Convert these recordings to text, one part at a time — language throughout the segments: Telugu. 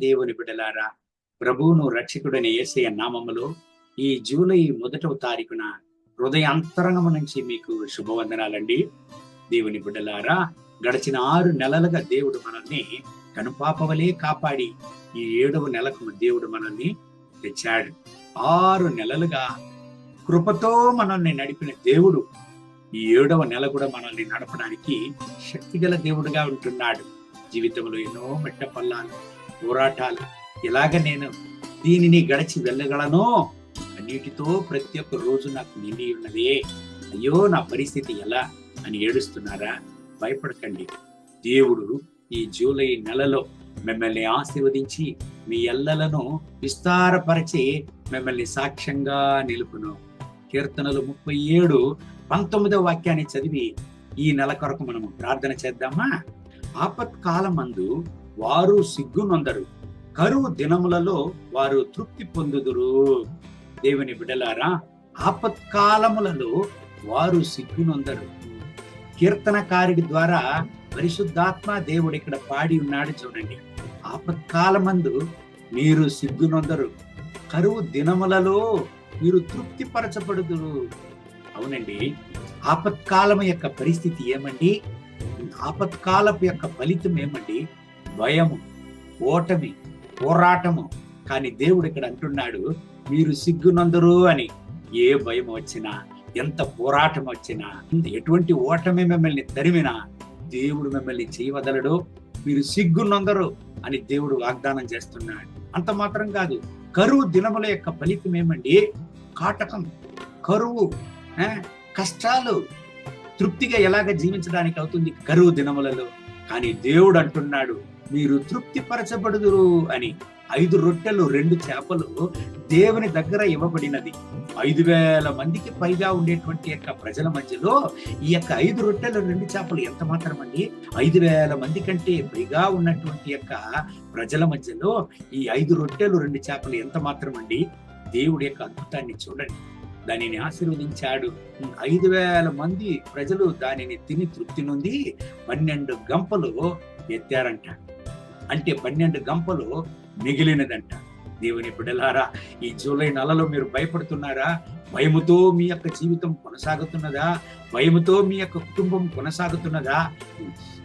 దేవుని బిడలారా ప్రభువును రక్షకుడైన యేసయ్య నామములో ఈ జూలై మొదటవ తారీఖున హృదయ అంతరంగము నుంచి మీకు శుభవందనాలండి. దేవుని బిడ్డలారా గడిచిన ఆరు నెలలుగా దేవుడు మనల్ని కనుపాపవలే కాపాడి ఈ ఏడవ నెలకు దేవుడు మనల్ని తెచ్చాడు. ఆరు నెలలుగా కృపతో మనల్ని నడిపిన దేవుడు ఈ ఏడవ నెల కూడా మనల్ని నడపడానికి శక్తిగల దేవుడుగా ఉంటున్నాడు. జీవితంలో ఎన్నో మెట్ట పల్లాలు పోరాటాలు. ఇలాగ నేను దీనిని గడిచి వెళ్ళగలనో అన్నిటితో ప్రతి ఒక్క రోజు నాకు నిండి ఉన్నదే. అయ్యో నా పరిస్థితి ఎలా? అని ఏడుస్తున్నారా? భయపడకండి. దేవుడు ఈ జూలై నెలలో మిమ్మల్ని ఆశీర్వదించి మీ ఎల్లలను విస్తారపరిచి మిమ్మల్ని సాక్ష్యంగా నిలుపును. కీర్తనలు ముప్పై ఏడు పంతొమ్మిదవ వాక్యాన్ని చదివి ఈ నెల కొరకు మనము ప్రార్థన చేద్దామా? ఆపత్కాలమందు వారు సిగ్గునొందరు. కరువు దినములలో వారు తృప్తి పొందుదురు. దేవుని బిడలారా ఆపత్కాలములలో వారు సిగ్గునొందరు. కీర్తనకారుడి ద్వారా పరిశుద్ధాత్మ దేవుడు ఇక్కడ పాడి ఉన్నాడు చూడండి. ఆపత్కాలమందు మీరు సిగ్గునొందరు. కరువు దినములలో మీరు తృప్తి పరచబడుదురు అవునండి. ఆపత్కాలం యొక్క పరిస్థితి ఏమండి? ఆపత్కాలపు యొక్క ఫలితం ఏమండి? భయము ఓటమి పోరాటము. కానీ దేవుడు ఇక్కడ అంటున్నాడు మీరు సిగ్గునందరు అని. ఏ భయం వచ్చినా ఎంత పోరాటం వచ్చినా ఎటువంటి ఓటమి మిమ్మల్ని తరిమినా దేవుడు మిమ్మల్ని చేయవదలడు మీరు సిగ్గునందరు అని దేవుడు వాగ్దానం చేస్తున్నాడు. అంత మాత్రం కాదు కరువు దినముల యొక్క ఫలితం ఏమండి? కాటకం కరువు కష్టాలు తృప్తిగా ఎలాగ జీవించడానికి అవుతుంది కరువు దినములలో? కానీ దేవుడు అంటున్నాడు మీరు తృప్తిపరచబడుదురు అని. ఐదు రొట్టెలు రెండు చేపలు దేవుని దగ్గర ఇవ్వబడినది. ఐదు వేల మందికి పైగా ఉండేటువంటి యొక్క ప్రజల మధ్యలో ఈ యొక్క ఐదు రొట్టెలు రెండు చేపలు ఎంత మాత్రం అండి ఐదు వేల మంది కంటే పైగా ఉన్నటువంటి యొక్క ప్రజల మధ్యలో ఈ ఐదు రొట్టెలు రెండు చేపలు ఎంత మాత్రం అండి దేవుడి యొక్క అద్భుతాన్ని చూడండి. దానిని ఆశీర్వదించాడు. ఐదు వేల మంది ప్రజలు దానిని తిని తృప్తి నుండి పన్నెండు గంపలు ఎత్తారంట. అంటే పన్నెండు గంపలు మిగిలినదంట. దేవుని బిడలారా ఈ జూలై నెలలో మీరు భయపడుతున్నారా? భయముతో మీ యొక్క జీవితం కొనసాగుతున్నదా? భయముతో మీ యొక్క కుటుంబం కొనసాగుతున్నదా?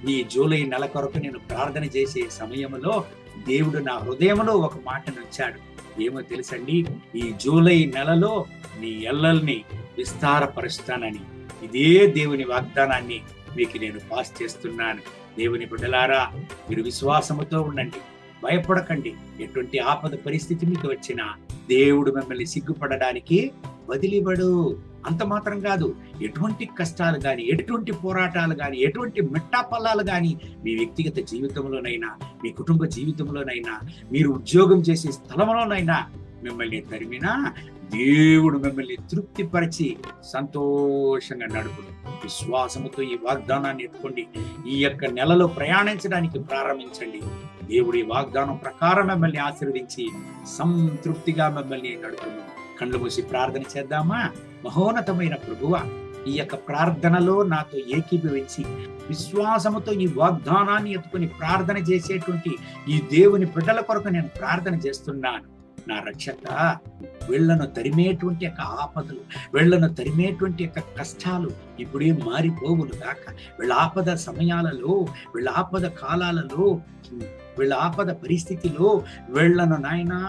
ఈ జూలై నెల కొరకు నేను ప్రార్థన చేసే సమయంలో దేవుడు నా హృదయంలో ఒక మాట నుంచాడు ఏమో తెలుసండి? ఈ జూలై నెలలో నీ ఎల్లల్ని విస్తారపరుస్తానని. ఇదే దేవుని వాగ్దానాన్ని మీకు నేను పాస్ చేస్తున్నాను. దేవుని బిడ్డలారా మీరు విశ్వాసముతో ఉండండి. భయపడకండి. ఎటువంటి ఆపద పరిస్థితి మీకు వచ్చినా దేవుడు మిమ్మల్ని సిగ్గుపడడానికి వదిలివడు అంత మాత్రం కాదు. ఎటువంటి కష్టాలు గాని ఎటువంటి పోరాటాలు గాని ఎటువంటి మిట్టాపల్లాలు కానీ గాని మీ వ్యక్తిగత జీవితంలోనైనా మీ కుటుంబ జీవితంలోనైనా మీరు ఉద్యోగం చేసే స్థలంలోనైనా మిమ్మల్ని తరిమినా దేవుడు మిమ్మల్ని తృప్తిపరిచి సంతోషంగా నడుపును. విశ్వాసముతో ఈ వాగ్దానాన్ని ఎత్తుకోండి. ఈ యొక్క నెలలో ప్రయాణించడానికి ప్రారంభించండి. దేవుడి వాగ్దానం ప్రకారం మిమ్మల్ని ఆశీర్వదించి సంతృప్తిగా మిమ్మల్ని నడుపును. కళ్ళు మూసి ప్రార్థన చేద్దామా? మహోన్నతమైన ప్రభువ ఈ యొక్క ప్రార్థనలో నాతో ఏకీభవించి విశ్వాసముతో ఈ వాగ్దానాన్ని ఎత్తుకుని ప్రార్థన చేసేటువంటి ఈ దేవుని బిడ్డల కొరకు నేను ప్రార్థన చేస్తున్నాను. నా రక్షక వీళ్ళను తరిమేటువంటి యొక్క ఆపదలు వీళ్ళను తరిమేటువంటి యొక్క కష్టాలు ఇప్పుడే మారిపోవులు గాక. వీళ్ళ ఆపద సమయాలలో వీళ్ళ ఆపద కాలాలలో వీళ్ళ ఆపద పరిస్థితిలో వీళ్ళను నాయనా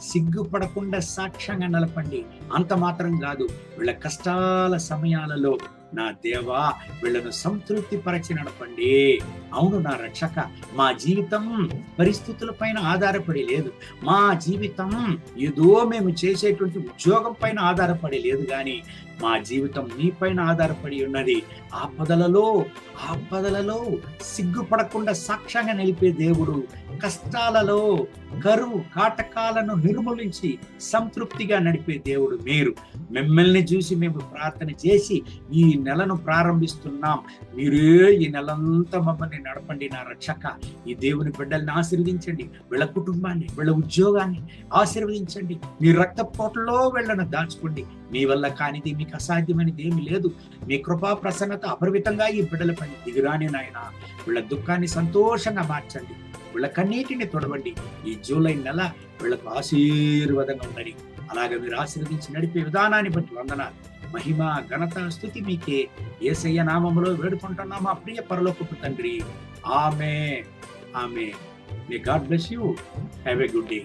సిగ్గుపడకుండా సాక్ష్యంగా నిలపండి. అంత మాత్రం కాదు వీళ్ళ కష్టాల సమయాలలో నా దేవా వీళ్ళను సంతృప్తి పరిచి నడపండి. అవును నా రక్షక మా జీవితం పరిస్థితుల పైన ఆధారపడి లేదు. మా జీవితం ఏదో మేము చేసేటువంటి ఉద్యోగం పైన ఆధారపడి లేదు కానీ మా జీవితం మీ పైన ఆధారపడి ఉన్నది. ఆపదలలో ఆపదలలో సిగ్గుపడకుండా సాక్ష్యంగా నిలిపే దేవుడు కష్టాలలో కరువు కాటకాలను నిర్మూలించి సంతృప్తిగా నడిపే దేవుడు మీరు. మిమ్మల్ని చూసి మేము ప్రార్థన చేసి ఈ నెలను ప్రారంభిస్తున్నాం. మీరే ఈ నెలంతా మమ్మల్ని నడపండి నా రక్షక. ఈ దేవుని బిడ్డల్ని ఆశీర్వదించండి. వీళ్ళ కుటుంబాన్ని వీళ్ళ ఉద్యోగాన్ని ఆశీర్వదించండి. మీ రక్తపోటలో వీళ్ళను దాచుకోండి. మీ వల్ల కానిది మీకు అసాధ్యమైనది ఏమి లేదు. మీ కృపా ప్రసన్నత అపరిమితంగా ఈ బిడ్డల పని దిగురాని నాయన వీళ్ళ దుఃఖాన్ని సంతోషంగా మార్చండి. వీళ్ళ కన్నీటిని తొడవండి. ఈ జూలై నెల వీళ్ళకు ఆశీర్వాదంగా ఉందని అలాగే మీరు ఆశీర్వదించి నడిపే విధానాన్ని బట్టి వందనాలు. మహిమ ఘనత స్థుతి మీకే ఏసయ్య నామములో వేడుకుంటున్నా మా ప్రియ పరలోకపు తండ్రి. ఆమె ఆమె may God bless you have a good day